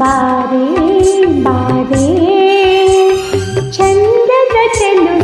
ಬಾರೇ ಬಾರೇ ಚಂದದ ಚೆಲುವೆ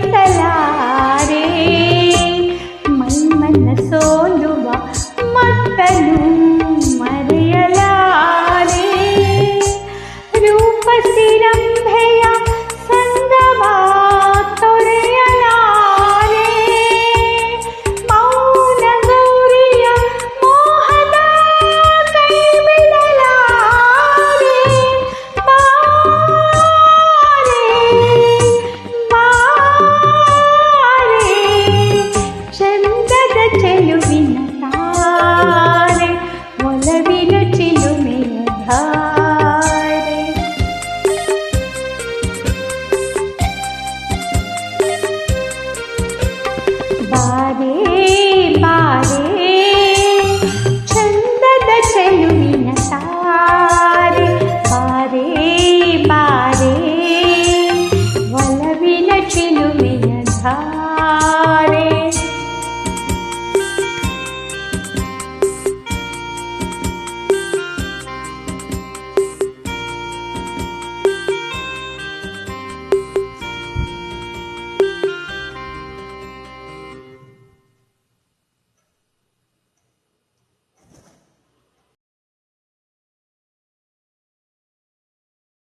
再见了。love.